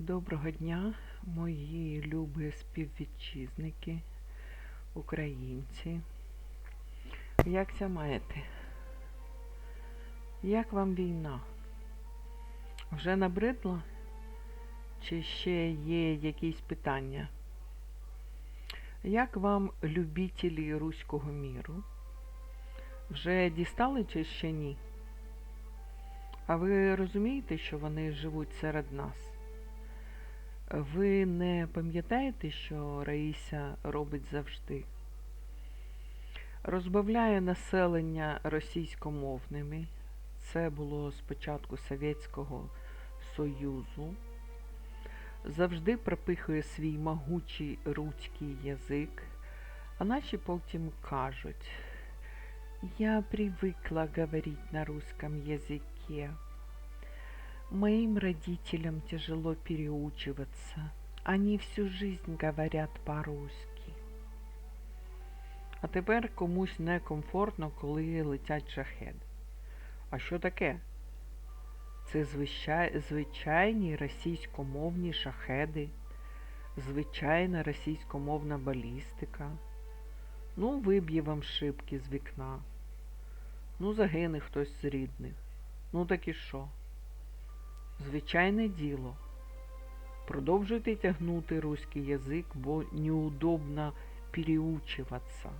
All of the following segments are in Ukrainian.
Доброго дня, мої любі співвітчизники, українці. Як ся маєте? Як вам війна? Вже набридла? Чи ще є якісь питання? Як вам любителі руського міру? Вже дістали чи ще ні? А ви розумієте, що вони живуть серед нас? Ви не пам'ятаєте, що Раїся робить завжди? Розбавляє населення російськомовними. Це було спочатку Совєтського Союзу. Завжди пропихує свій могучий руський язик, а наші потім кажуть, я привыкла говорить на русском языке. Моим родителям тяжело переучиваться. Они всю жизнь говорят по-русски. А тепер комусь некомфортно, коли летять шахеди. А що таке? Це звичайні російськомовні шахеди, звичайна російськомовна балістика. Ну, виб'є вам шибки з вікна. Ну, загине хтось з рідних. Ну так і що? Звичайне діло. Продовжуйте тягнути руський язик, бо неудобно переучуватися.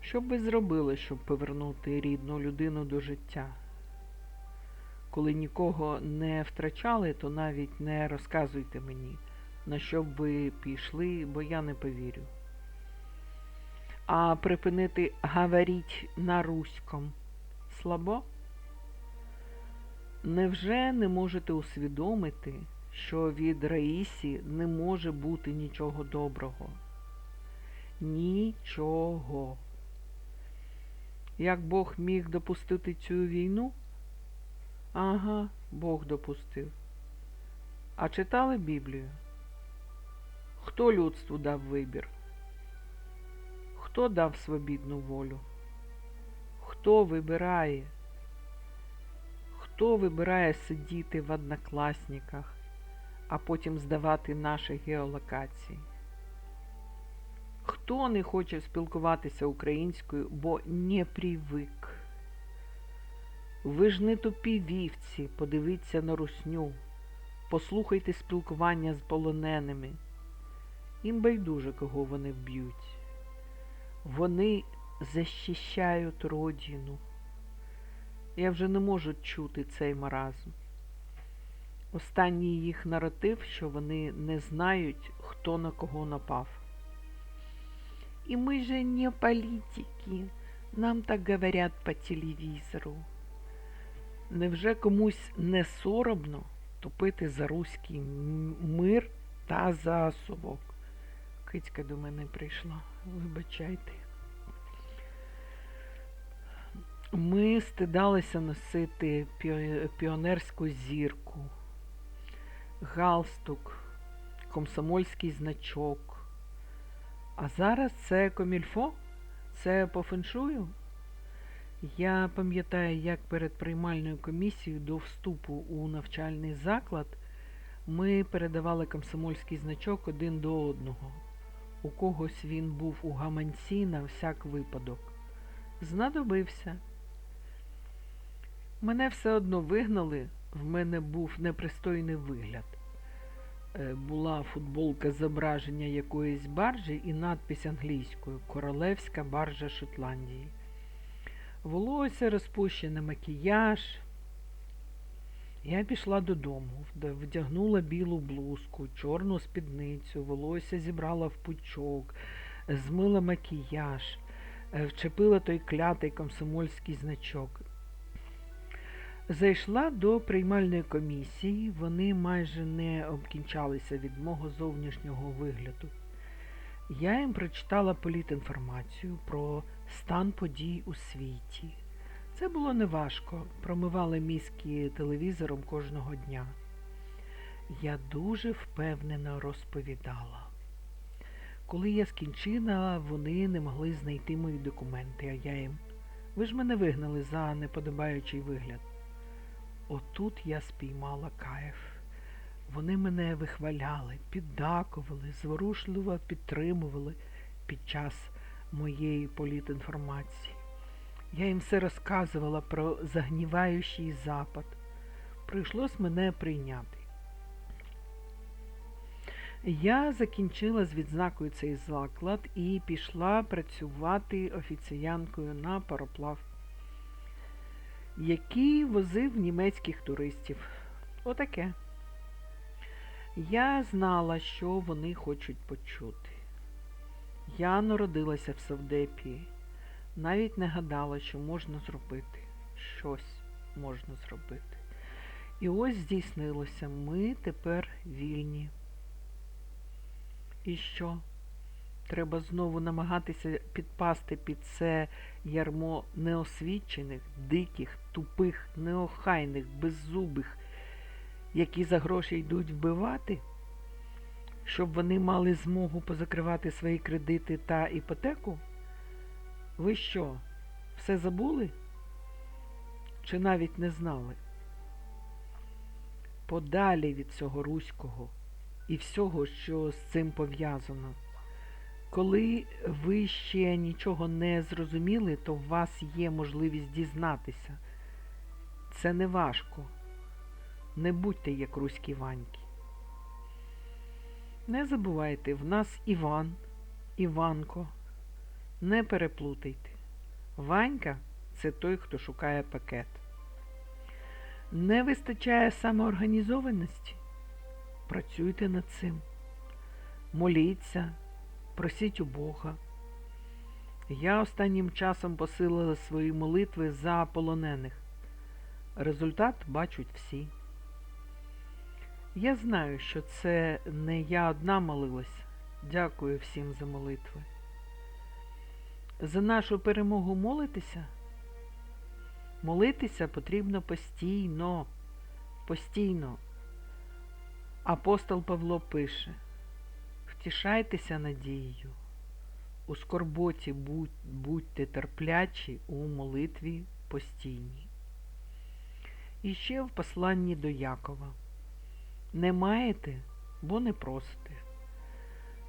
Що б ви зробили, щоб повернути рідну людину до життя? Коли нікого не втрачали, то навіть не розказуйте мені, на що б ви пішли, бо я не повірю. А припинити говоріть на руськом слабо? Невже не можете усвідомити, що від Раїсі не може бути нічого доброго? Нічого. Як Бог міг допустити цю війну? Ага, Бог допустив. А читали Біблію? Хто людству дав вибір? Хто дав свобідну волю? Хто вибирає? Хто вибирає сидіти в однокласниках, а потім здавати наші геолокації? Хто не хоче спілкуватися українською, бо не привик? Ви ж не тупі вівці, подивіться на русню, послухайте спілкування з полоненими. Їм байдуже, кого вони вб'ють. Вони захищають родину. Я вже не можу чути цей маразм. Останній їх наратив, що вони не знають, хто на кого напав. І ми же не політики, нам так говорять по телевізору. Невже комусь не соромно топити за руський мир та за совок? Кицька до мене прийшла, вибачайте. Ми стидалися носити піонерську зірку, галстук, комсомольський значок. А зараз це комільфо? Це по феншую? Я пам'ятаю, як перед приймальною комісією до вступу у навчальний заклад ми передавали комсомольський значок один до одного. У когось він був у гаманці на всяк випадок. Знадобився. Мене все одно вигнали, в мене був непристойний вигляд. Була футболка зображення якоїсь баржі і надпись англійською Королевська баржа Шотландії. Волосся розпущене, макіяж. Я пішла додому, вдягнула білу блузку, чорну спідницю, волосся зібрала в пучок, змила макіяж, вчепила той клятий комсомольський значок. Зайшла до приймальної комісії, вони майже не обкінчалися від мого зовнішнього вигляду. Я їм прочитала політінформацію про стан подій у світі. Це було неважко, промивали мізки телевізором кожного дня. Я дуже впевнено розповідала. Коли я скінчила, вони не могли знайти мої документи, а я їм. Ви ж мене вигнали за неподобаючий вигляд. Отут я спіймала кайф. Вони мене вихваляли, піддакували, зворушливо підтримували під час моєї політінформації. Я їм все розказувала про загніваючий запад. Прийшлось мене прийняти. Я закінчила з відзнакою цей заклад і пішла працювати офіціянкою на пароплав, який возив німецьких туристів. Отаке. Я знала, що вони хочуть почути. Я народилася в Савдепії, навіть не гадала, що можна зробити. Щось можна зробити. І ось здійснилося. Ми тепер вільні. І що? Треба знову намагатися підпасти під це ярмо неосвічених, диких, тупих, неохайних, беззубих, які за гроші йдуть вбивати, щоб вони мали змогу позакривати свої кредити та іпотеку? Ви що, все забули? Чи навіть не знали? Подалі від цього руського і всього, що з цим пов'язано. Коли ви ще нічого не зрозуміли, то у вас є можливість дізнатися. Це не важко. Не будьте як руські ваньки. Не забувайте, в нас Іван, Іванко. Не переплутайте. Ванька це той, хто шукає пакет. Не вистачає самоорганізованості? Працюйте над цим. Моліться, просіть у Бога. Я останнім часом посилила свої молитви за полонених. Результат бачать всі. Я знаю, що це не я одна молилась. Дякую всім за молитви. За нашу перемогу молитися? Молитися потрібно постійно, постійно. Апостол Павло пише: Втішайтеся надією, у скорботі будь, будьте терплячі у молитві постійній. І ще в посланні до Якова. Не маєте, бо не просите.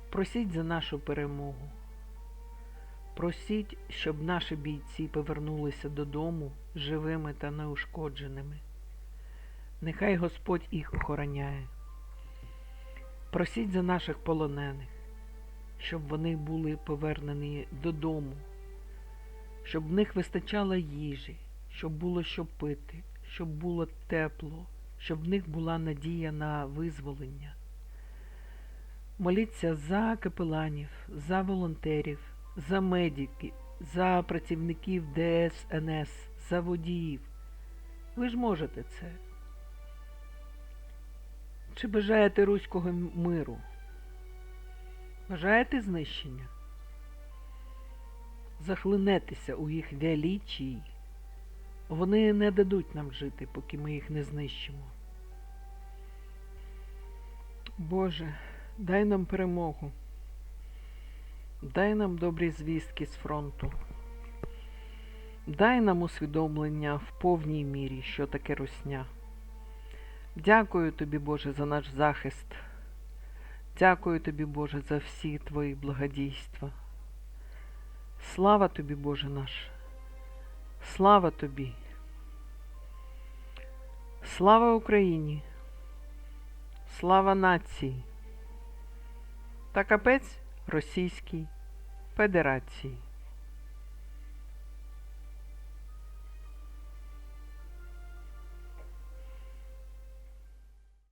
Просіть за нашу перемогу. Просіть, щоб наші бійці повернулися додому живими та неушкодженими. Нехай Господь їх охороняє. Просіть за наших полонених, щоб вони були повернені додому, щоб в них вистачало їжі, щоб було що пити, щоб було тепло, щоб в них була надія на визволення. Моліться за капеланів, за волонтерів, за медиків, за працівників ДСНС, за водіїв. Ви ж можете це. Чи бажаєте руського миру? Бажаєте знищення? Захлинетеся у їх величії. Вони не дадуть нам жити, поки ми їх не знищимо. Боже, дай нам перемогу. Дай нам добрі звістки з фронту. Дай нам усвідомлення в повній мірі, що таке русня. Дякую тобі, Боже, за наш захист. Дякую тобі, Боже, за всі твої благодійства. Слава тобі, Боже наш. Слава тобі. Слава Україні. Слава нації. Та капець Російській Федерації.